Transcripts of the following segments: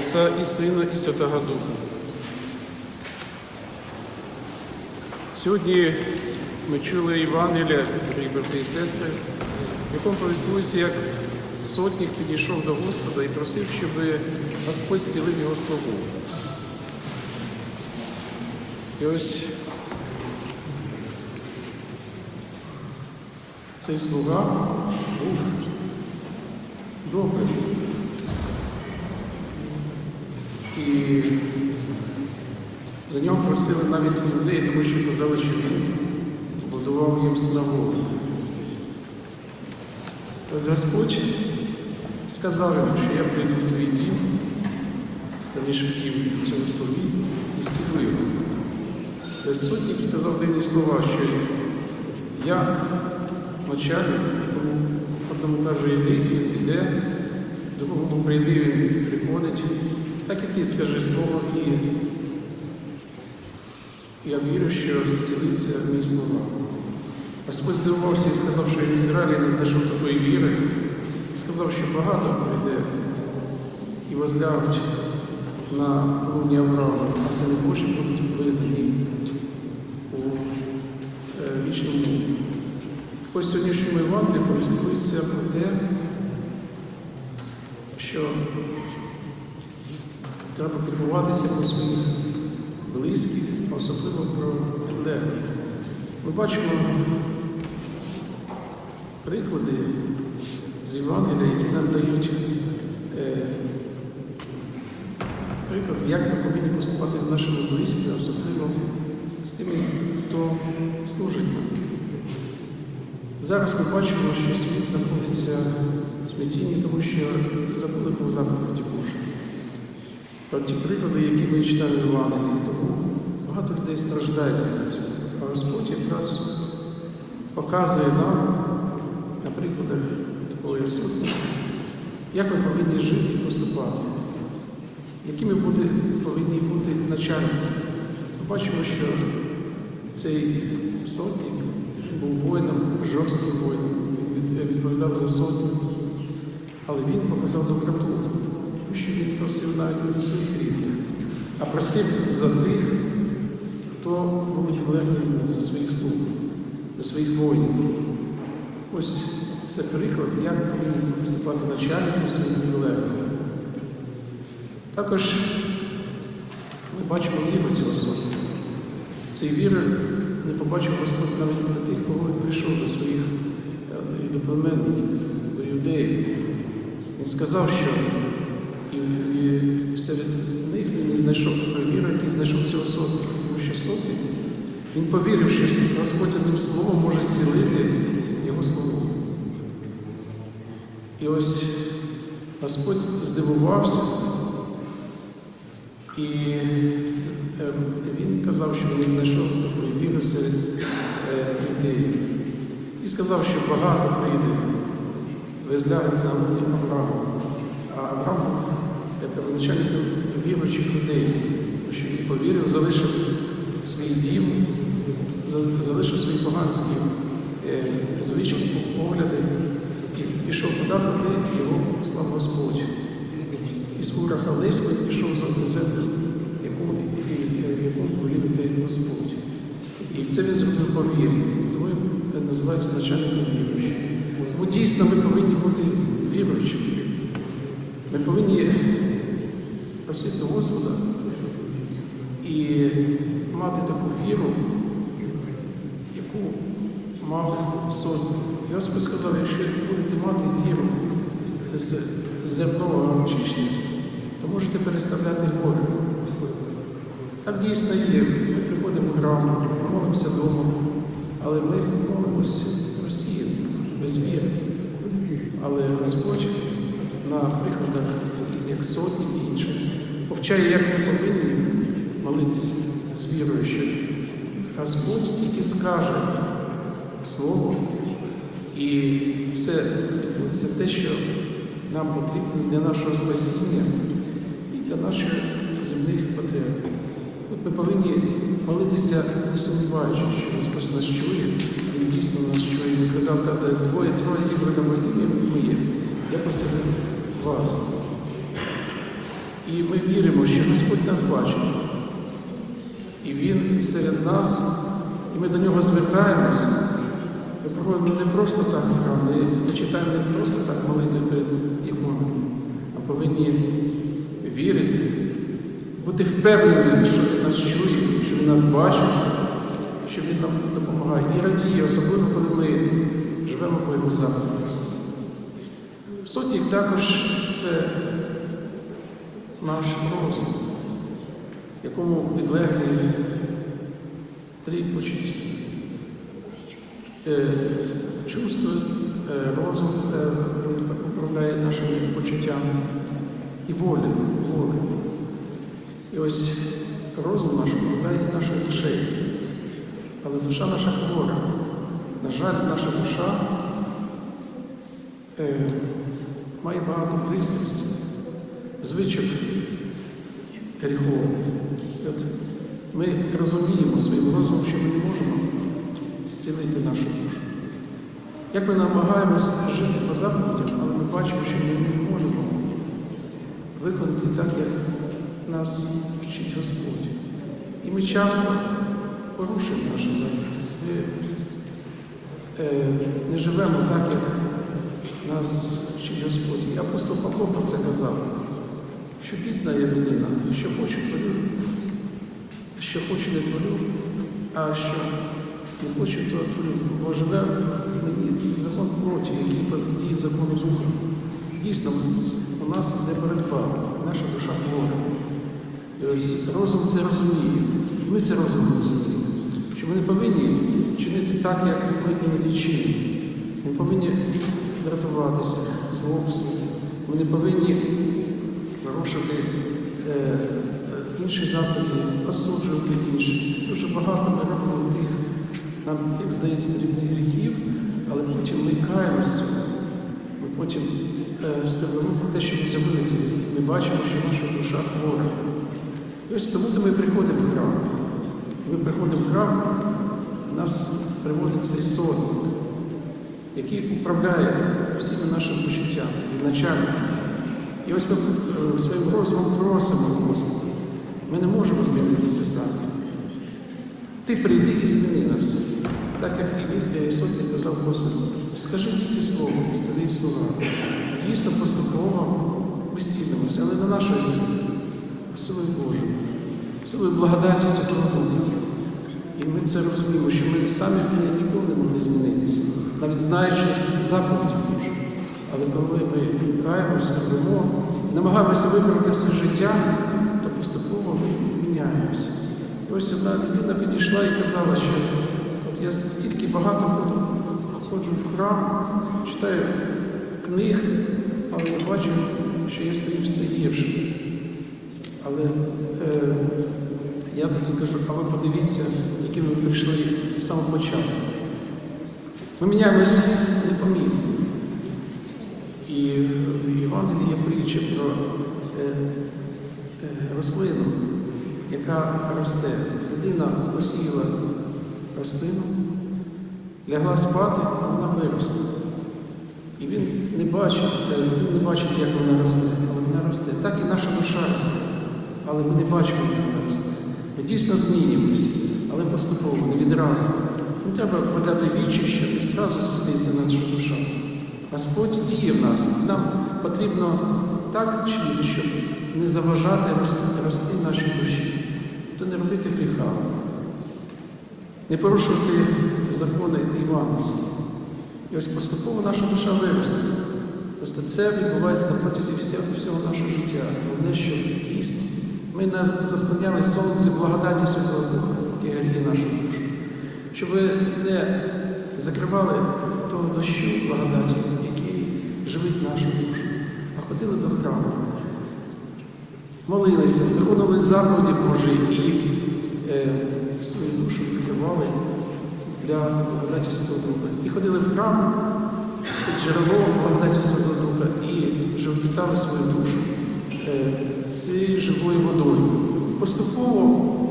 Отця і Сина, і Святого Духа. Сьогодні ми чули Євангелія, брати і сестри, в якому повістується, як сотник підійшов до Господа і просив, щоб Господь зцілив його слугу. І ось цей слуга був добрий. І за нього просили навіть людей, тому що казали, що він будував їм синагогу. Тож Господь сказав йому, що я прийду в твій дім, раніше в дім цього слуги, і зцілую його. Сотник сказав дивні слова, що я начальник, тому одному кажу, йди, він йде, другому прийди, він приходить. Так і ти скажи слово, і я вірю, що зцілиться мій слова. Господь здивувався і сказав, що в Ізраїлі не знайшов такої віри. Сказав, що багато прийде і возлягуть на луні Авраама, а сини Божі будуть видані у е, вічному. Ось сьогоднішньому Євангелії повістується про те, що треба піклуватися про своїх близьких, особливо про підлеглих. Ми бачимо приклади з Євангелія, які нам дають е, приклад, як ми повинні поступати з нашими близькими, особливо з тими, хто служить нам. Зараз ми бачимо, що світ знаходиться в смятінні, тому що забули про заповіді Ті приклади, які ми читали в Євангелії, тому багато людей страждають за цього. А Господь якраз показує нам на прикладах такої сутні, як ми повинні жити і поступати, якими бути, повинні бути начальники. Ми бачимо, що цей сотник був воїном, жорстким воїном, він відповідав за сотню, але він показав доброту, що він просив навіть не за своїх рідних, а просив за тих, хто був підлеглий йому, за своїх слуг, за своїх воїнів. Ось це приклад, як повинні виступати начальники своїх підлеглих. Також ми бачимо віру цього сотні. Цієї віри не побачив Господь навіть на тих, кого він прийшов до своїх е, до племенників, до юдеїв. Він сказав, що і, і серед них він не знайшов такої віри, який знайшов цього сотника, тому що сотник, він повірив, що Господь одним словом може зцілити його слово. І ось Господь здивувався, і е, він казав, що він знайшов такої віри серед е, людей. І сказав, що багато прийде, везляють на мені Аврааму. А Авраам був первоначальником віруючих людей, тому що він повірив, залишив свій дім, залишив свої поганські е, звичні погляди і пішов туди, куди його послав Господь. Із Ура Халейського пішов за землю, яку, яку повірити Господь. І це він зробив по вірі, тому називається начальником віруючим. Тому дійсно ми повинні бути віруючими. Ми повинні просити Господа і мати таку віру, яку мав сотню. І Господь сказав, якщо будете мати віру з земного чищення, то можете переставляти гори. Так дійсно є. Ми приходимо в храм, молимося вдома, але ми молимося Росії без віри. Але Господь на прикладах, як сотні і інших, повчає, як ми повинні молитися з вірою, що Господь тільки скаже Слово, і все це те, що нам потрібно для нашого спасіння і для наших земних потреб. От ми повинні молитися, не сумніваючи, що Господь нас чує, Він дійсно нас чує. Він сказав, двоє-троє зібрано во моє, я посеред вас. І ми віримо, що Господь нас бачить. І Він серед нас, і ми до нього звертаємось. Ми приходимо не просто так в храм, ми читаємо не просто так молитви перед іконою, а повинні вірити, бути впевненими, що Він нас чує, що Він нас бачить, що Він нам допомагає. І радіє, особливо, коли ми живемо по його заповідях. Сотник також це наш розум, якому підлеглі три почуття. Е, Чувство, е, розум е, управляє нашими почуттями і воля, воля. І ось розум наш управляє нашою душею. Але душа наша хвора. На жаль, наша душа має багато пристрастей, звичок гріховних. От ми розуміємо своїм розумом, що ми не можемо зцілити нашу душу. Як ми намагаємося жити по заповідям, але ми бачимо, що ми не можемо виконати так, як нас вчить Господь. І ми часто порушуємо наші заповіді. Ми е, не живемо так, як нас вчить Господь. І апостол Павло про це казав, що бідна є людина, що хочу творю, що хочу не творю, а що не хочу, то творю. Бо живе мені закон плоті, який протидіє закону духа. Дійсно, у нас йде боротьба, наша душа хвора. І ось розум це розуміє. І ми це розум розуміємо. Що ми не повинні чинити так, як ми іноді чинимо. Ми повинні дратуватися, злобствувати. Ми не повинні порушити е, е, інші заповіді, осуджувати інших. Дуже багато ми робимо тих, нам, як здається, дрібних гріхів, але потім ми каємося. Ми потім е, скажемо про те, що ми зробили ці гріхи. Ми бачимо, що наша душа хвора. Ось тому то ми приходимо в храм. Ми приходимо в храм, нас приводить цей сон, який управляє всіми нашими почуттями, і начальник. І ось ми е, своїм розумом просимо Господа. Ми не можемо змінитися самі. Ти прийди і зміни нас. Так як і е, казав Господу, скажи тільки слово, і старі слова. Дійсно поступово ми стілимося, але на нашої сили, силою Божою, силою благодаті Святого. І ми це розуміємо, що ми самі ніколи не могли змінитися, навіть знаючи заповіді Божі. Але коли ми каємося, робимо, намагаємося виправити все життя, то поступово ми міняємося. І ось одна людина підійшла і казала, що от я стільки багато ходжу, в храм, читаю книг, але я бачу, що я стаю все гірше. Але е, я тоді кажу, а ви подивіться, якими ви прийшли з самого початку. Ми міняємось непомірно. І в Євангелії про е, е, рослину, яка росте. Людина посіяла рослину, лягла спати, а вона виросла. І він не бачить, е, він не бачить, як вона росте, але вона росте. Так і наша душа росте. Але ми не бачимо, як вона росте. Ми дійсно змінюємось, але поступово, не відразу. Не треба подати вічі, що і зразу слідиться наша душа. Господь діє в нас. І нам потрібно так чинити, щоб не заважати рости, нашій душі, то не робити гріха, не порушувати закони івангельські. І ось поступово наша душа виросте. Просто це відбувається на протязі всього, нашого життя. Головне, що дійсно ми не сонце благодаті Святого Духа, яке гріє нашу душу. Щоб ви не закривали того дощу благодаті, живить нашу душу, а ходили до храму, молилися, виконували заповіді Божі і е, свою душу відкривали для благодаті Святого Духа. І ходили в храм, це джерело благодаті Святого Духа, і живопитали свою душу е, цією живою водою. Поступово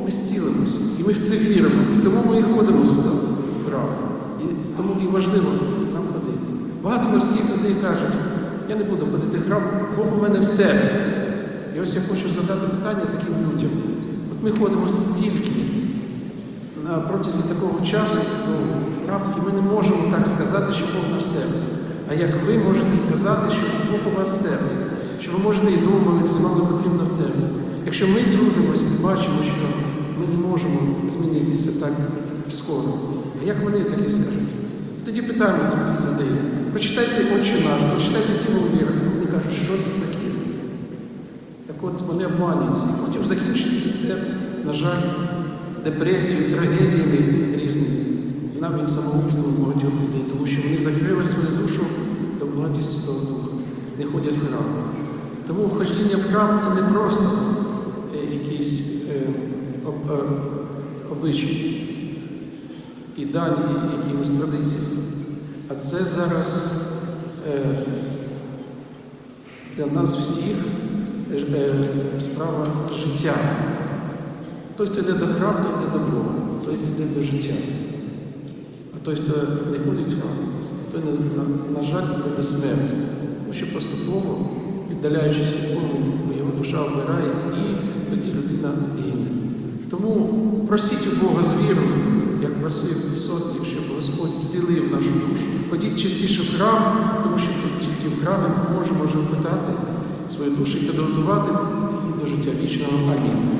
ми зцілимося, і ми в це віримо. І тому ми і ходимо сюди в храм. І тому і важливо. Багато морських людей кажуть, я не буду ходити в храм, Бог у мене в серці. І ось я хочу задати питання таким людям. От ми ходимо стільки на протязі такого часу в храм, і ми не можемо так сказати, що Бог наш серце. А як ви можете сказати, що Бог у вас серце, що ви можете і дома молитися, вам потрібно в церкві. Якщо ми трудимося і бачимо, що ми не можемо змінитися так скоро, а як вони таке скажуть? Тоді питаємо таких людей, прочитайте Отче наш, прочитайте Сім'ю віри. Вони кажуть, що це таке? Так от вони обманюються. Потім закінчується це, на жаль, депресією, трагедіями різними, і навіть самогубством багатьох людей, тому що вони закрили свою душу до благоті Святого Духа, не ходять в храм. Тому ходіння в храм це не просто е, якісь е, об, е, обичаї і дані якимось традиціями, а це зараз е, для нас всіх е, е, справа життя. Той, хто йде до храму, той йде до Бога, той йде до життя. А той, хто не ходить в храм, той, на, на, на жаль, йде до смерті. Тому що поступово, віддаляючись від Бога, його душа вмирає і тоді людина гине. Тому просіть у Бога з вірою, як просив сотник, щоб Господь зцілив нашу душу. Ходіть частіше в храм, тому що тут тільки в храмі ми можемо вже впитати свою душу і підготувати її до життя вічного. Амінь.